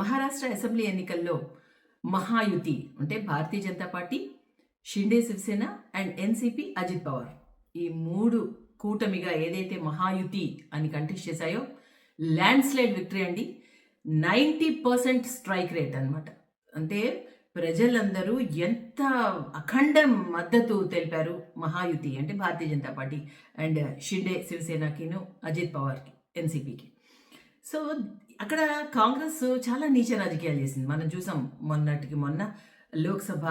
Maharashtra assembly ఎన్నికల్లో మహాయుతి అంటే Bharatiya Janata Party Shinde Shiv Sena and NCP Ajit Pawar. ఈ మూడు కూటమిగా ఏదైతే మహాయుతి అని కంటెస్ట్ చేశాయో ల్యాండ్ స్లైడ్ విక్టరీ అండి. నైంటీ పర్సెంట్ స్ట్రైక్ రేట్ అన్నమాట. అంటే ప్రజలందరూ ఎంత అఖండ మద్దతు తెలిపారు మహాయుతి అంటే భారతీయ జనతా పార్టీ అండ్ షిండే శివసేనకిను అజిత్ పవార్కి ఎన్సిపికి. సో అక్కడ కాంగ్రెస్ చాలా నీచ రాజకీయాలు చేసింది. మనం చూసాం మొన్నటికి మొన్న లోక్సభ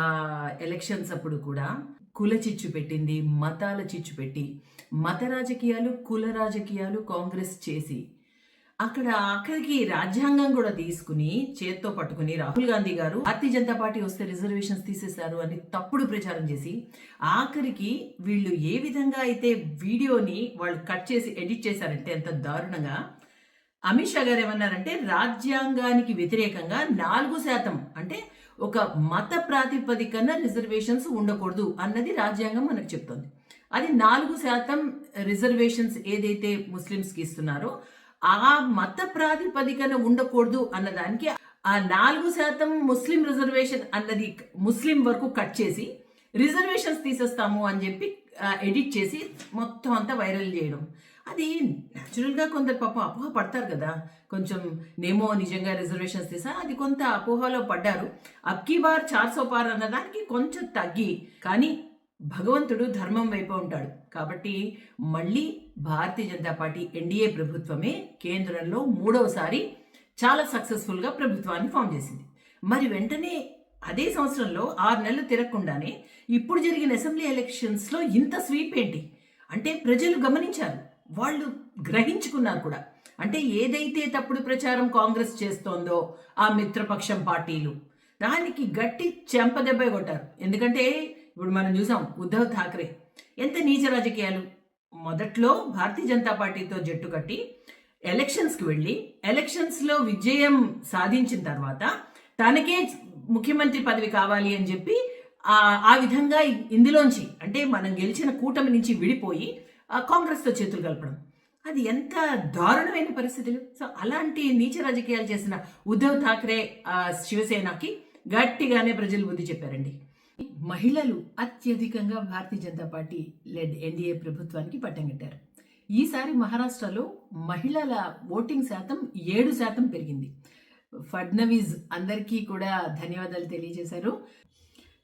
ఎలక్షన్స్ అప్పుడు కూడా కుల చిచ్చు పెట్టింది మతాల చిచ్చు పెట్టి మత రాజకీయాలు కుల రాజకీయాలు కాంగ్రెస్ చేసి అక్కడ ఆఖరికి రాజ్యాంగం కూడా తీసుకుని చేత్తో పట్టుకుని రాహుల్ గాంధీ గారు భారతీయ జనతా పార్టీ వస్తే రిజర్వేషన్స్ తీసేశారు అని తప్పుడు ప్రచారం చేసి ఆఖరికి వీళ్ళు ఏ విధంగా అయితే వీడియోని వాళ్ళు కట్ చేసి ఎడిట్ చేశారంటే ఎంత దారుణంగా అమిత్ షా గారు ఏమన్నారంటే రాజ్యాంగానికి వ్యతిరేకంగా నాలుగు శాతం అంటే ఒక మత ప్రాతిపదికన రిజర్వేషన్స్ ఉండకూడదు అన్నది రాజ్యాంగం మనకు చెప్తోంది. అది నాలుగు శాతం రిజర్వేషన్స్ ఏదైతే ముస్లిమ్స్కి ఇస్తున్నారో ఆ మత ప్రాతిపదికన ఉండకూడదు అన్నదానికి ఆ నాలుగు శాతం ముస్లిం రిజర్వేషన్ అన్నది ముస్లిం వరకు కట్ చేసి రిజర్వేషన్స్ తీసేస్తాము అని చెప్పి ఎడిట్ చేసి మొత్తం అంతా వైరల్ చేయడం. అది న్యాచురల్గా కొందరు పాపం అపోహ పడతారు కదా. కొంచెం నేమో నిజంగా రిజర్వేషన్స్ తీసా అది కొంత అపోహలో పడ్డారు. అబ్కీ బార్ చార్ సోపార్ అన్నదానికి కొంచెం తగ్గి కానీ భగవంతుడు ధర్మం వైపు ఉంటాడు. కాబట్టి మళ్ళీ భారతీయ జనతా పార్టీ ఎన్డీఏ ప్రభుత్వమే కేంద్రంలో మూడవసారి చాలా సక్సెస్ఫుల్గా ప్రభుత్వాన్ని ఫామ్ చేసింది. మరి వెంటనే అదే సంవత్సరంలో ఆరు నెలలు తిరగకుండానే ఇప్పుడు జరిగిన అసెంబ్లీ ఎలక్షన్స్లో ఇంత స్వీప్ ఏంటి? అంటే ప్రజలు గమనించారు. వాళ్ళు గ్రహించుకున్నారు కూడా. అంటే ఏదైతే తప్పుడు ప్రచారం కాంగ్రెస్ చేస్తోందో ఆ మిత్రపక్షం పార్టీలు దానికి గట్టి చెంపదెబ్బ కొట్టారు. ఎందుకంటే ఇప్పుడు మనం చూసాం ఉద్ధవ్ ఠాక్రే ఎంత నీచ రాజకీయాలు. మొదట్లో భారతీయ జనతా పార్టీతో జట్టు కట్టి ఎలక్షన్స్కి వెళ్ళి ఎలక్షన్స్లో విజయం సాధించిన తర్వాత తనకే ముఖ్యమంత్రి పదవి కావాలి అని చెప్పి ఆ విధంగా ఇందులోంచి అంటే మనం గెలిచిన కూటమి నుంచి విడిపోయి కాంగ్రెస్తో చేతులు కలపడం. అది ఎంత దారుణమైన పరిస్థితులు. సో అలాంటి నీచ రాజకీయాలు చేసిన ఉద్ధవ్ ఠాక్రే శివసేనకి గట్టిగానే ప్రజలు బుద్ధి చెప్పారండి. మహిళలు అత్యధికంగా Bharatiya Janata Party led NDA ప్రభుత్వానికి పట్టం కట్టారు. ఈసారి మహారాష్ట్రలో మహిళల ఓటింగ్ శాతం ఏడు శాతం పెరిగింది. ఫడ్నవీస్ అందరికీ కూడా ధన్యవాదాలు తెలియజేశారు.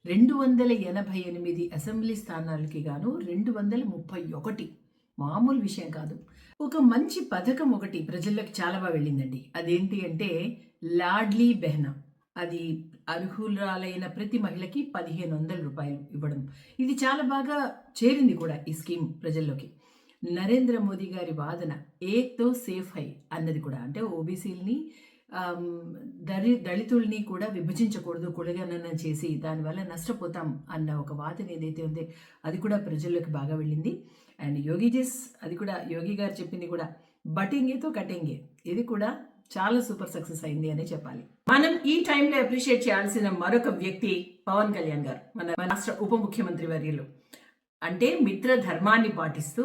రెండు వందల ఎనభై ఎనిమిది అసెంబ్లీ స్థానాలకి గాను రెండు వందల ముప్పై ఒకటి. మామూలు విషయం కాదు. ఒక మంచి పథకం ఒకటి ప్రజల్లోకి చాలా బాగా వెళ్ళిందండి. అదేంటి అంటే లాడ్లీ బెహనా. అది అర్హురాలైన ప్రతి మహిళకి పదిహేను వందల రూపాయలు ఇవ్వడం. ఇది చాలా బాగా చేరింది కూడా ఈ స్కీమ్ ప్రజల్లోకి. నరేంద్ర మోదీ గారి వాదన ఏక్తో సేఫ్ హై అన్నది కూడా. అంటే ఓబీసీలని దళి దళితుల్ని కూడా విభజించకూడదు కులగణన చేసి దానివల్ల నష్టపోతాం అన్న ఒక వాదన ఏదైతే ఉందో అది కూడా ప్రజల్లోకి బాగా వెళ్ళింది. అండ్ యోగిజీస్ అది కూడా యోగి గారు చెప్పింది కూడా బటింగేతో కటింగే ఇది కూడా చాలా సూపర్ సక్సెస్ అయింది అని చెప్పాలి. మనం ఈ టైంలో అప్రిషియేట్ చేయాల్సిన మరొక వ్యక్తి పవన్ కళ్యాణ్ గారు మన రాష్ట్ర ఉప ముఖ్యమంత్రి వర్యులు. అంటే మిత్ర ధర్మాన్ని పాటిస్తూ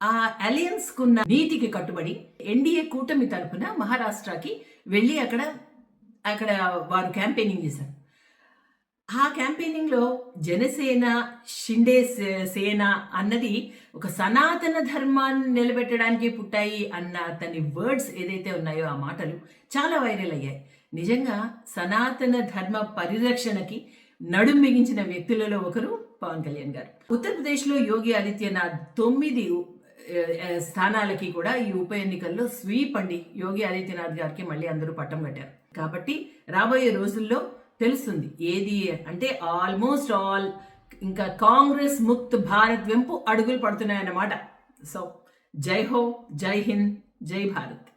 ఆ అలయన్స్ కున్న నీతికి కట్టుబడి ఎన్డీఏ కూటమి తరపున మహారాష్ట్రకి వెళ్ళి అక్కడ అక్కడ వారు క్యాంపెయినింగ్ చేశారు. ఆ క్యాంపెయినింగ్లో జనసేన షిండే సేన అన్నది ఒక సనాతన ధర్మాన్ని నిలబెట్టడానికి పుట్టాయి అన్న అతని వర్డ్స్ ఏదైతే ఉన్నాయో ఆ మాటలు చాలా వైరల్ అయ్యాయి. నిజంగా సనాతన ధర్మ పరిరక్షణకి నడుం మిగించిన వ్యక్తులలో ఒకరు పవన్ కళ్యాణ్ గారు. ఉత్తరప్రదేశ్లో యోగి ఆదిత్యనాథ్ తొమ్మిది స్థానాలకి కూడా ఈ ఉప ఎన్నికల్లో స్వీప్ అండి. యోగి ఆదిత్యనాథ్ గారికి మళ్ళీ అందరూ పట్టం కట్టారు. కాబట్టి రాబోయే రోజుల్లో తెలుస్తుంది ఏది అంటే ఆల్మోస్ట్ ఆల్ ఇంకా కాంగ్రెస్ ముక్త్ భారత్ వెంపు అడుగులు పడుతున్నాయన్నమాట. సో జై హో జై హింద్ జై భారత్.